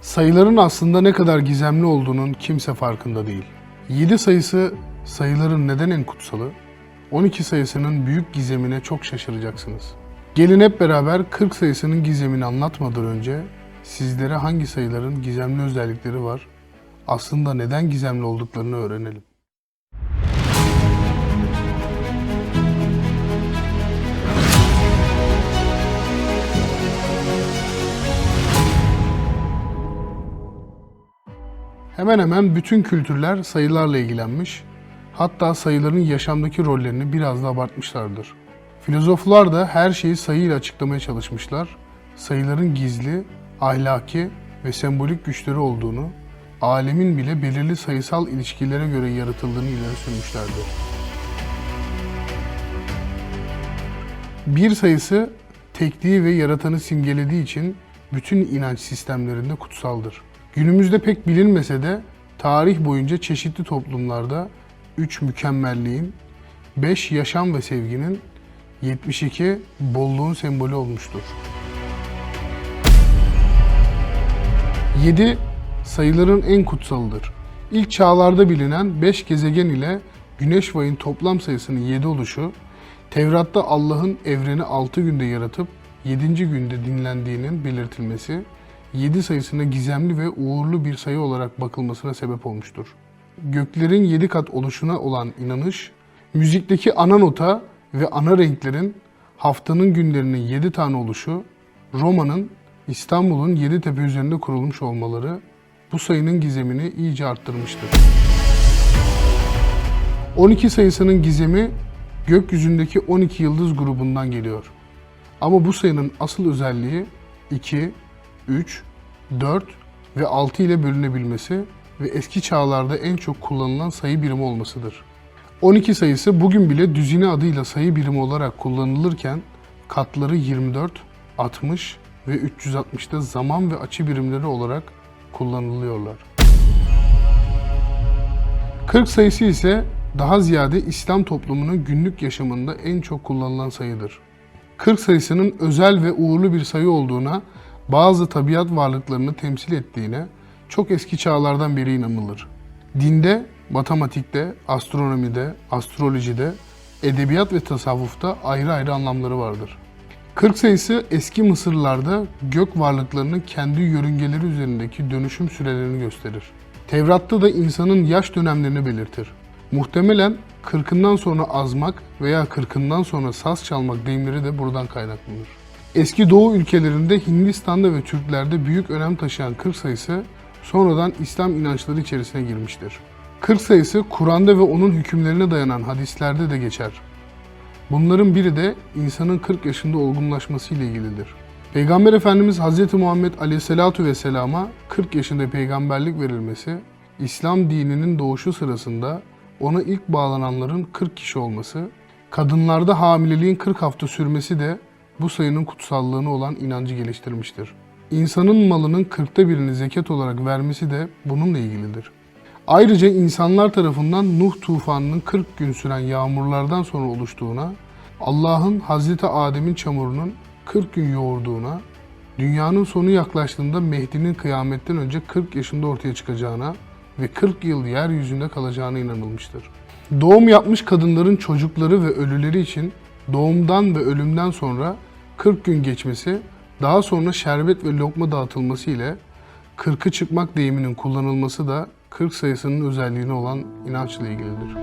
Sayıların aslında ne kadar gizemli olduğunun kimse farkında değil. 7 sayısı sayıların neden en kutsalı? 12 sayısının büyük gizemine çok şaşıracaksınız. Gelin hep beraber 40 sayısının gizemini anlatmadan önce sizlere hangi sayıların gizemli özellikleri var, aslında neden gizemli olduklarını öğrenelim. Hemen hemen bütün kültürler sayılarla ilgilenmiş, hatta sayıların yaşamdaki rollerini biraz da abartmışlardır. Filozoflar da her şeyi sayıyla açıklamaya çalışmışlar. Sayıların gizli, ahlaki ve sembolik güçleri olduğunu, alemin bile belirli sayısal ilişkilere göre yaratıldığını ileri sürmüşlerdir. Bir sayısı tekliği ve yaratanı simgelediği için bütün inanç sistemlerinde kutsaldır. Günümüzde pek bilinmese de tarih boyunca çeşitli toplumlarda 3 mükemmelliğin, 5 yaşam ve sevginin, 72 bolluğun sembolü olmuştur. 7 sayıların en kutsalıdır. İlk çağlarda bilinen 5 gezegen ile Güneş ve ayın toplam sayısının 7 oluşu, Tevrat'ta Allah'ın evreni 6 günde yaratıp 7. günde dinlendiğinin belirtilmesi, 7 sayısına gizemli ve uğurlu bir sayı olarak bakılmasına sebep olmuştur. Göklerin 7 kat oluşuna olan inanış, müzikteki ana nota ve ana renklerin haftanın günlerinin 7 tane oluşu, Roma'nın İstanbul'un 7 tepe üzerinde kurulmuş olmaları bu sayının gizemini iyice arttırmıştır. 12 sayısının gizemi gökyüzündeki 12 yıldız grubundan geliyor. Ama bu sayının asıl özelliği 2, 3, 4 ve 6 ile bölünebilmesi ve eski çağlarda en çok kullanılan sayı birimi olmasıdır. 12 sayısı bugün bile düzine adıyla sayı birimi olarak kullanılırken katları 24, 60 ve 360'da zaman ve açı birimleri olarak kullanılıyorlar. 40 sayısı ise daha ziyade İslam toplumunun günlük yaşamında en çok kullanılan sayıdır. 40 sayısının özel ve uğurlu bir sayı olduğuna, bazı tabiat varlıklarını temsil ettiğine çok eski çağlardan beri inanılır. Dinde, matematikte, astronomide, astrolojide, edebiyat ve tasavvufta ayrı ayrı anlamları vardır. 40 sayısı eski Mısırlılarda gök varlıklarının kendi yörüngeleri üzerindeki dönüşüm sürelerini gösterir. Tevrat'ta da insanın yaş dönemlerini belirtir. Muhtemelen 40'ından sonra azmak veya 40'ından sonra saz çalmak deyimleri de buradan kaynaklanır. Eski Doğu ülkelerinde Hindistan'da ve Türklerde büyük önem taşıyan 40 sayısı sonradan İslam inançları içerisine girmiştir. 40 sayısı Kur'an'da ve onun hükümlerine dayanan hadislerde de geçer. Bunların biri de insanın 40 yaşında olgunlaşması ile ilgilidir. Peygamber Efendimiz Hz. Muhammed Aleyhisselatu Vesselam'a 40 yaşında peygamberlik verilmesi, İslam dininin doğuşu sırasında ona ilk bağlananların 40 kişi olması, kadınlarda hamileliğin 40 hafta sürmesi de bu sayının kutsallığına olan inancı geliştirmiştir. İnsanın malının kırkta birini zekat olarak vermesi de bununla ilgilidir. Ayrıca insanlar tarafından Nuh tufanının 40 gün süren yağmurlardan sonra oluştuğuna, Allah'ın Hazreti Adem'in çamurunun 40 gün yoğurduğuna, dünyanın sonu yaklaştığında Mehdi'nin kıyametten önce 40 yaşında ortaya çıkacağına ve 40 yıl yeryüzünde kalacağına inanılmıştır. Doğum yapmış kadınların çocukları ve ölüleri için doğumdan ve ölümden sonra 40 gün geçmesi, daha sonra şerbet ve lokma dağıtılması ile 40'ı çıkmak deyiminin kullanılması da 40 sayısının özelliğine olan inançla ilgilidir.